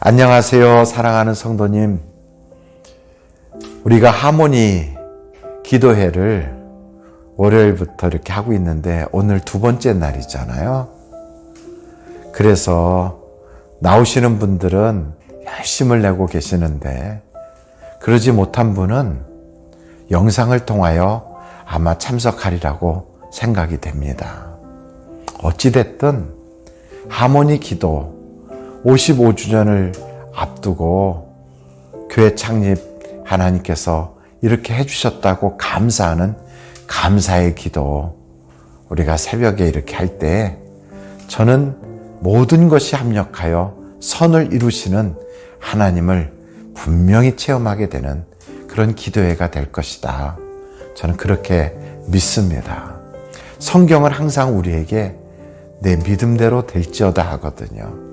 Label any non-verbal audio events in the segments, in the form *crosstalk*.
안녕하세요, 사랑하는 성도님. 우리가 하모니 기도회를 월요일부터 이렇게 하고 있는데 오늘 두 번째 날이잖아요. 그래서 나오시는 분들은 열심을 내고 계시는데 그러지 못한 분은 영상을 통하여 아마 참석하리라고 생각이 됩니다. 어찌됐든 하모니 기도 55주년을 앞두고 교회 창립 하나님께서 이렇게 해주셨다고 감사하는 감사의 기도 우리가 새벽에 이렇게 할 때 저는 모든 것이 합력하여 선을 이루시는 하나님을 분명히 체험하게 되는 그런 기도회가 될 것이다. 저는 그렇게 믿습니다. 성경은 항상 우리에게 내 믿음대로 될지어다 하거든요.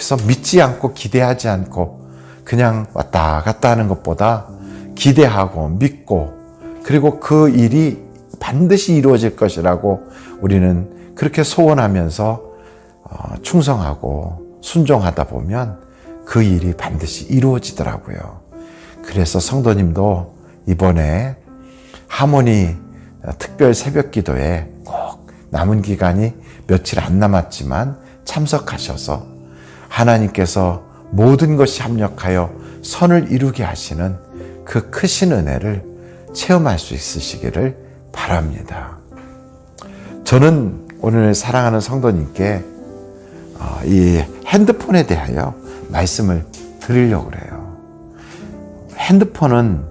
그래서 믿지 않고 기대하지 않고 그냥 왔다 갔다 하는 것보다 기대하고 믿고 그리고 그 일이 반드시 이루어질 것이라고 우리는 그렇게 소원하면서 어, 충성하고 순종하다 보면 그 일이 반드시 이루어지더라고요. 그래서 성도님도 이번에 하모니 특별 새벽 기도에 꼭 남은 기간이 며칠 안 남았지만 참석하셔서 하나님께서 모든 것이 합력하여 선을 이루게 하시는 그 크신 은혜를 체험할 수 있으시기를 바랍니다. 저는 오늘 사랑하는 성도님께 어, 이 핸드폰에 대하여 말씀을 드리려고 그래요. 핸드폰은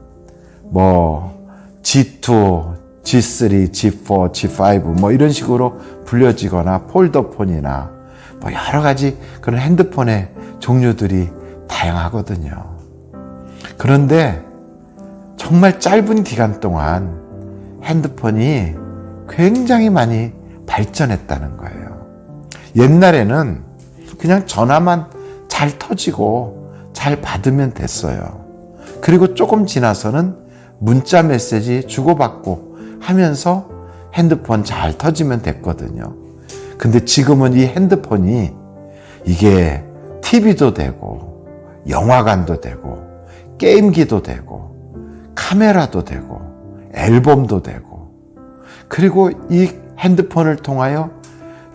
뭐 G2, G3, G4, G5 뭐 이런 식으로 불려지거나 폴더폰이나 뭐 여러 가지 그런 핸드폰의 종류들이 다양하거든요. 그런데 정말 짧은 기간 동안 핸드폰이 굉장히 많이 발전했다는 거예요. 옛날에는 그냥 전화만 잘 터지고 잘 받으면 됐어요. 그리고 조금 지나서는 문자 메시지 주고받고 하면서 핸드폰 잘 터지면 됐거든요. 근데 지금은 이 핸드폰이 이게 TV도 되고 영화관도 되고 게임기도 되고 카메라도 되고 앨범도 되고 그리고 이 핸드폰을 통하여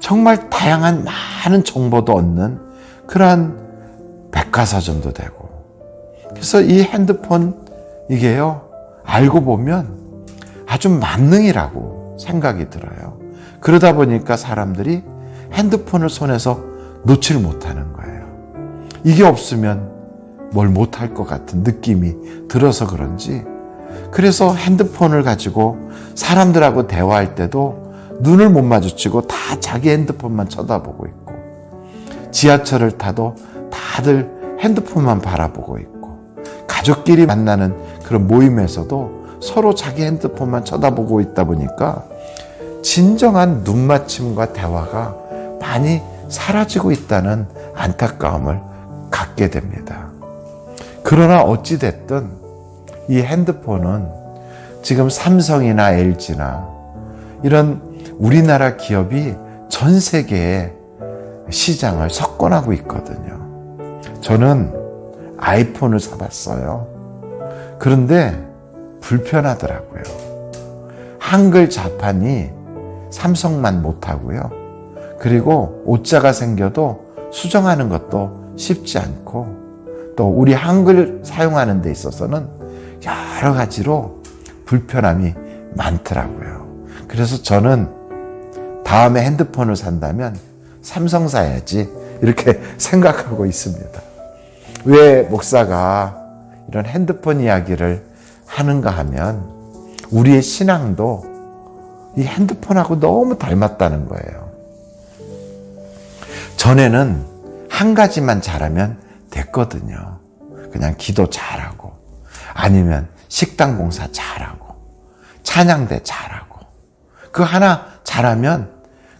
정말 다양한 많은 정보도 얻는 그러한 백과사전도 되고 그래서 이 핸드폰 이게요 알고 보면 아주 만능이라고 생각이 들어요. 그러다 보니까 사람들이 핸드폰을 손에서 놓질 못하는 거예요. 이게 없으면 뭘 못할 것 같은 느낌이 들어서 그런지 그래서 핸드폰을 가지고 사람들하고 대화할 때도 눈을 못 마주치고 다 자기 핸드폰만 쳐다보고 있고 지하철을 타도 다들 핸드폰만 바라보고 있고 가족끼리 만나는 그런 모임에서도 서로 자기 핸드폰만 쳐다보고 있다 보니까 진정한 눈맞춤과 대화가 많이 사라지고 있다는 안타까움을 갖게 됩니다. 그러나 어찌됐든 이 핸드폰은 지금 삼성이나 LG나 이런 우리나라 기업이 전 세계에 시장을 석권하고 있거든요. 저는 아이폰을 사봤어요. 그런데 불편하더라고요. 한글 자판이 삼성만 못하고요. 그리고 오자가 생겨도 수정하는 것도 쉽지 않고 또 우리 한글 사용하는 데 있어서는 여러 가지로 불편함이 많더라고요. 그래서 저는 다음에 핸드폰을 산다면 삼성 사야지 이렇게 *laughs* 생각하고 있습니다. 왜 목사가 이런 핸드폰 이야기를 하는가 하면 우리의 신앙도 이 핸드폰하고 너무 닮았다는 거예요. 전에는 한 가지만 잘하면 됐거든요. 그냥 기도 잘하고 아니면 식당 봉사 잘하고 찬양대 잘하고 그 하나 잘하면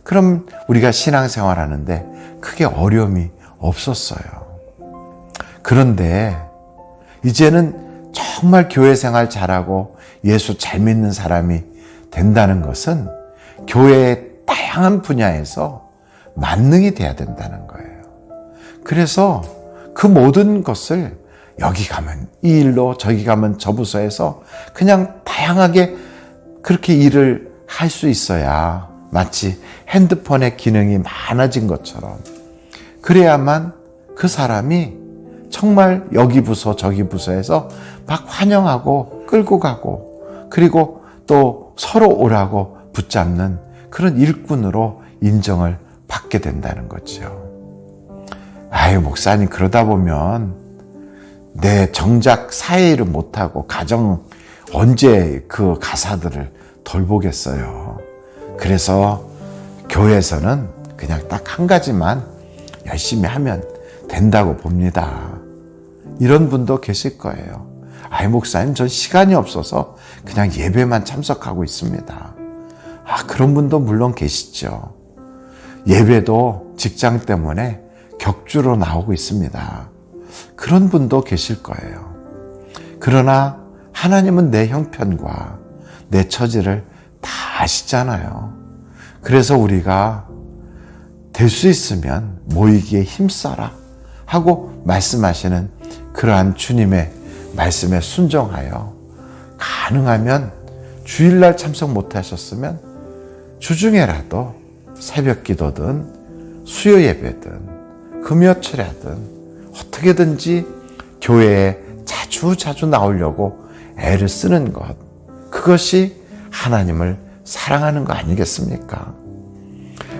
그럼 우리가 신앙생활 하는데 크게 어려움이 없었어요. 그런데 이제는 정말 교회 생활 잘하고 예수 잘 믿는 사람이 된다는 것은 교회의 다양한 분야에서 만능이 돼야 된다는 거예요. 그래서 그 모든 것을 여기 가면 이 일로 저기 가면 저 부서에서 그냥 다양하게 그렇게 일을 할 수 있어야 마치 핸드폰의 기능이 많아진 것처럼 그래야만 그 사람이 정말 여기 부서 저기 부서에서 막 환영하고 끌고 가고 그리고 또 서로 오라고 붙잡는 그런 일꾼으로 인정을 받게 된다는 거죠. 아유, 목사님, 그러다 보면 내 정작 사회일을 못하고 가정 언제 그 가사들을 돌보겠어요. 그래서 교회에서는 그냥 딱 한 가지만 열심히 하면 된다고 봅니다. 이런 분도 계실 거예요. 아이, 목사님, 전 시간이 없어서 그냥 예배만 참석하고 있습니다. 아, 그런 분도 물론 계시죠. 예배도 직장 때문에 격주로 나오고 있습니다. 그런 분도 계실 거예요. 그러나 하나님은 내 형편과 내 처지를 다 아시잖아요. 그래서 우리가 될 수 있으면 모이기에 힘써라 하고 말씀하시는 그러한 주님의 말씀에 순종하여 가능하면 주일날 참석 못 하셨으면 주중에라도 새벽 기도든 수요 예배든 금요철야든 어떻게든지 교회에 자주 자주 나오려고 애를 쓰는 것 그것이 하나님을 사랑하는 거 아니겠습니까?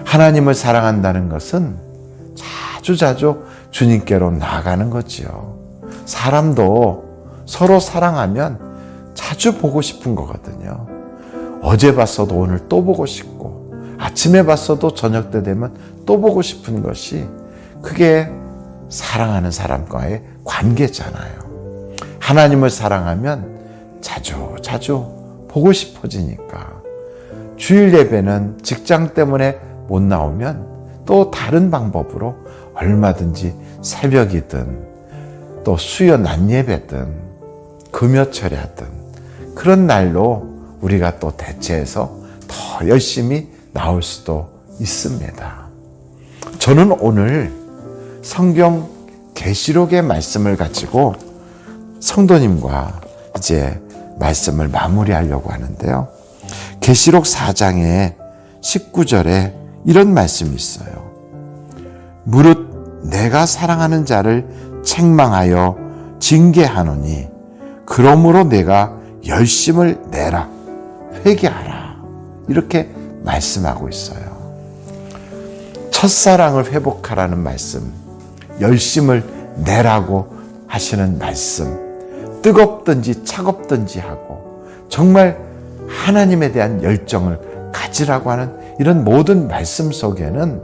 하나님을 사랑한다는 것은 자주 자주 주님께로 나아가는 거지요. 사람도 서로 사랑하면 자주 보고 싶은 거거든요. 어제 봤어도 오늘 또 보고 싶고, 아침에 봤어도 저녁 때 되면 또 보고 싶은 것이 그게 사랑하는 사람과의 관계잖아요. 하나님을 사랑하면 자주 자주 보고 싶어지니까. 주일 예배는 직장 때문에 못 나오면 또 다른 방법으로 얼마든지 새벽이든 또 수요 낮 예배든 금요철야든 그런 날로 우리가 또 대체해서 더 열심히 나올 수도 있습니다. 저는 오늘 성경 계시록의 말씀을 가지고 성도님과 이제 말씀을 마무리하려고 하는데요. 계시록 4장의 19절에 이런 말씀이 있어요. 무릇 내가 사랑하는 자를 책망하여 징계하노니 그러므로 내가 열심을 내라 회개하라 이렇게 말씀하고 있어요. 첫사랑을 회복하라는 말씀, 열심을 내라고 하시는 말씀, 뜨겁든지 차갑든지 하고 정말 하나님에 대한 열정을 가지라고 하는 이런 모든 말씀 속에는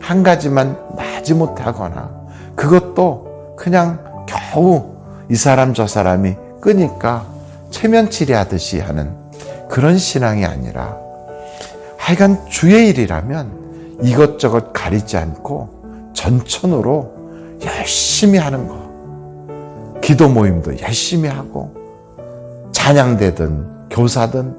한 가지만 마지 못하거나 그것도 그냥 겨우 이 사람 저 사람이 끄니까 체면 치레 하듯이 하는 그런 신앙이 아니라 하여간 주의 일이라면 이것저것 가리지 않고 전천으로 열심히 하는 거. 기도 모임도 열심히 하고 찬양대든 교사든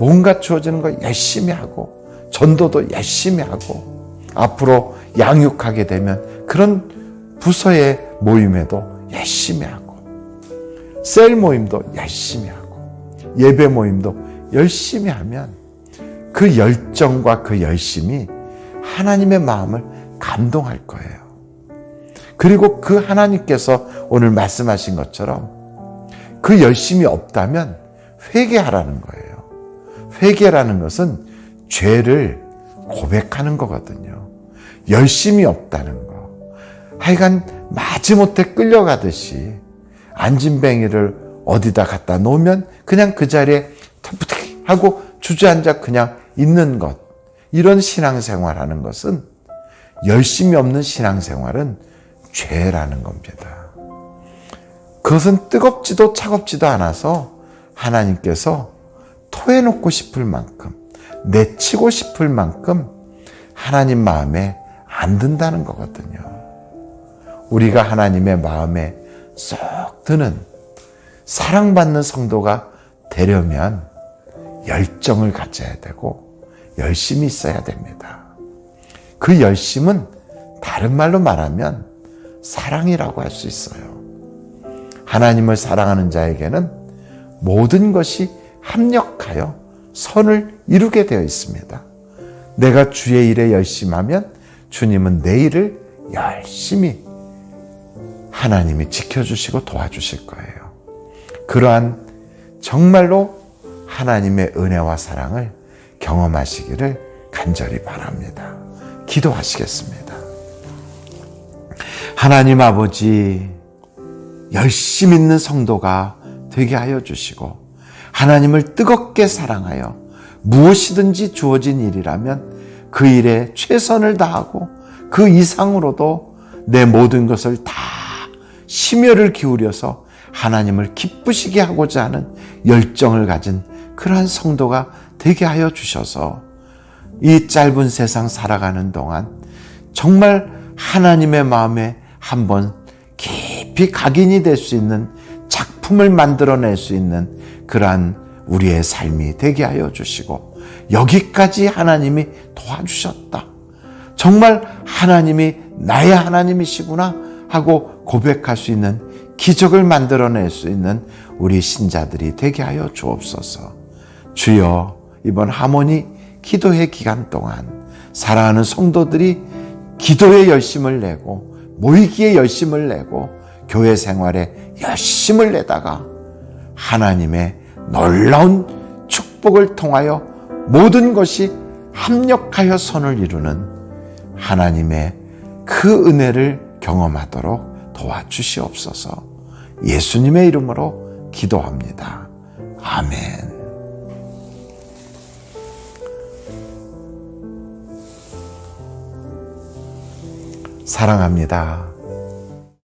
뭔가 주어지는 거 열심히 하고 전도도 열심히 하고 앞으로 양육하게 되면 그런 부서의 모임에도 열심히 하고 셀 모임도 열심히 하고 예배 모임도 열심히 하면 그 열정과 그 열심이 하나님의 마음을 감동할 거예요. 그리고 그 하나님께서 오늘 말씀하신 것처럼 그 열심이 없다면 회개하라는 거예요. 회개라는 것은 죄를 고백하는 거거든요. 열심이 없다는 거. 하여간 마지못해 끌려가듯이 안진뱅이를 어디다 갖다 놓으면 그냥 그 자리에 하고 주저앉아 그냥 있는 것. 이런 신앙생활 하는 것은 열심이 없는 신앙생활은 죄라는 겁니다. 그것은 뜨겁지도 차갑지도 않아서 하나님께서 토해놓고 싶을 만큼, 내치고 싶을 만큼 하나님 마음에 안 든다는 거거든요. 우리가 하나님의 마음에 쏙 드는 사랑받는 성도가 되려면 열정을 가져야 되고 열심히 있어야 됩니다. 그 열심은 다른 말로 말하면 사랑이라고 할 수 있어요. 하나님을 사랑하는 자에게는 모든 것이 합력하여 선을 이루게 되어 있습니다. 내가 주의 일에 열심하면 주님은 내 일을 열심히 하나님이 지켜주시고 도와주실 거예요. 그러한 정말로 하나님의 은혜와 사랑을 경험하시기를 간절히 바랍니다. 기도하시겠습니다. 하나님 아버지, 열심 있는 성도가 되게 하여 주시고, 하나님을 뜨겁게 사랑하여 무엇이든지 주어진 일이라면 그 일에 최선을 다하고 그 이상으로도 내 모든 것을 다 심혈을 기울여서 하나님을 기쁘시게 하고자 하는 열정을 가진 그러한 성도가 되게 하여 주셔서 이 짧은 세상 살아가는 동안 정말 하나님의 마음에 한번 깊이 각인이 될 수 있는 작품을 만들어낼 수 있는 그러한 우리의 삶이 되게 하여 주시고 여기까지 하나님이 도와주셨다. 정말 하나님이 나의 하나님이시구나 하고 고백할 수 있는 기적을 만들어낼 수 있는 우리 신자들이 되게 하여 주옵소서. 주여 이번 하모니 기도회 기간 동안 사랑하는 성도들이 기도에 열심을 내고 모이기에 열심을 내고 교회 생활에 열심을 내다가 하나님의 놀라운 축복을 통하여 모든 것이 합력하여 선을 이루는 하나님의 그 은혜를 경험하도록 도와주시옵소서 예수님의 이름으로 기도합니다. 아멘. 사랑합니다.